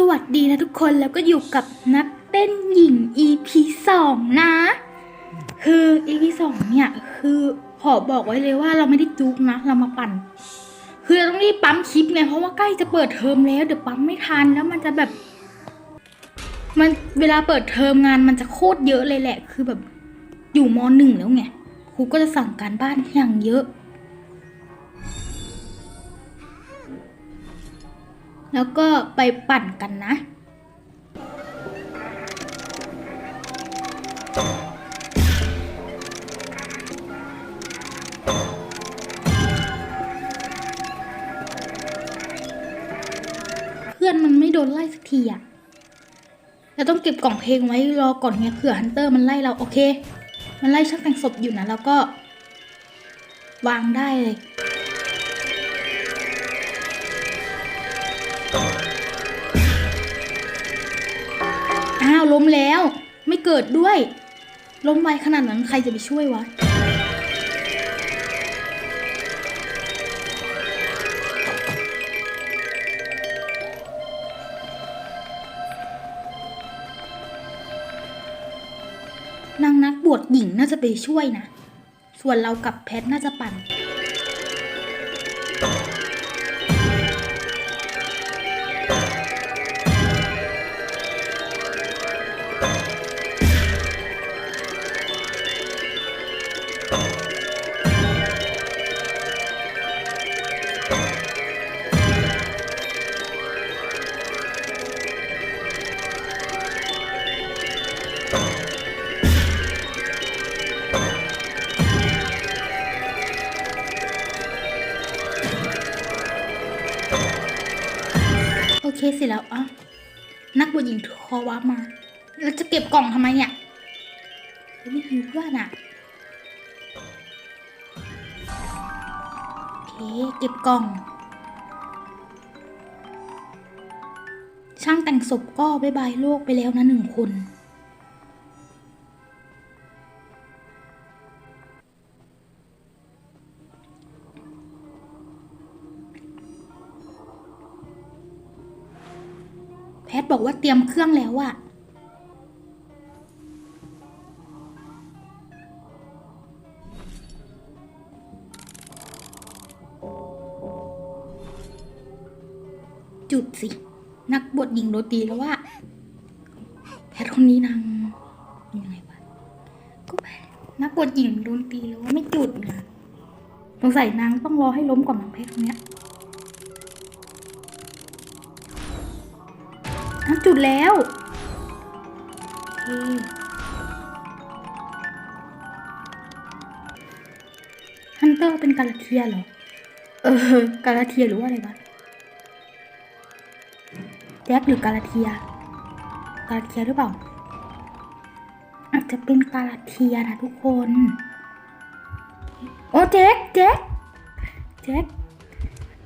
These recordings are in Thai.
สวัสดีนะทุกคนแล้วก็อยู่กับนักเต้นหญิง EP สองนะ คือ EP สองเนี่ยคือขอบอกไว้เลยว่าเราไม่ได้จุกนะ เรามาปั่น คือเราต้องรีบปั๊มคลิปไงเพราะว่าใกล้จะเปิดเทอมแล้วเดี๋ยวปั๊มไม่ทันแล้วมันจะแบบ มันเวลาเปิดเทอมงานมันจะโคตรเยอะเลยแหละ คือแบบอยู่มหนึ่งแล้วไงครูก็จะสั่งการบ้านอย่างเยอะ แล้วก็ไปปั่นกันนะ เพื่อนมันไม่โดนไล่สักทีอะเราต้องเก็บกล่องเพลงไว้รอก่อนไงเผื่อฮันเตอร์มันไล่เราโอเค มันไล่ช่างแต่งศพอยู่นะแล้วก็ วางได้เลย ล้มแล้ว ไม่เกิดด้วย ล้มไวขนาดนั้นใครจะไปช่วยวะนางนักบวชหญิงน่าจะไปช่วยนะ ส่วนเรากับแพทน่าจะปั่น โอเคเสร็จแล้วอะนักบวชหญิงคอวับมา แล้วจะเก็บกล่องทำไมเนี่ยไม่หิวเพื่อนอะโอเคเก็บกล่อง ช่างแต่งศพก็บายบายโลกไปแล้วนะหนึ่งคนแพทย์บอกว่าเตรียมเครื่องแล้วอะ จุดสิ นักบวชหญิงโรตีแล้วว่า แพทคนนี้นางยังไงวะก็แพทนักบวชหญิงโดนตีแล้วว่าไม่จุดนะสงสัยนางต้องรอให้ล้มก่อนนะแพทคนเนี้ยอะจุดแล้วฮันเตอร์เป็นกาลาเทียเหรอ เออกาลาเทียหรือว่าอะไรวะ แจ็คหรือกาลาเทีย กาลาเทียหรือเปล่า อาจจะเป็นกาลาเทียนะทุกคน โอ้แจ็คแจ็คแจ็ค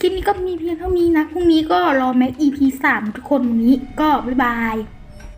คลิปนี้ก็มีเพียงเท่านี้นะ พรุ่งนี้ก็รอแม็ก EP สามทุกคนวันนี้ก็บ๊ายบาย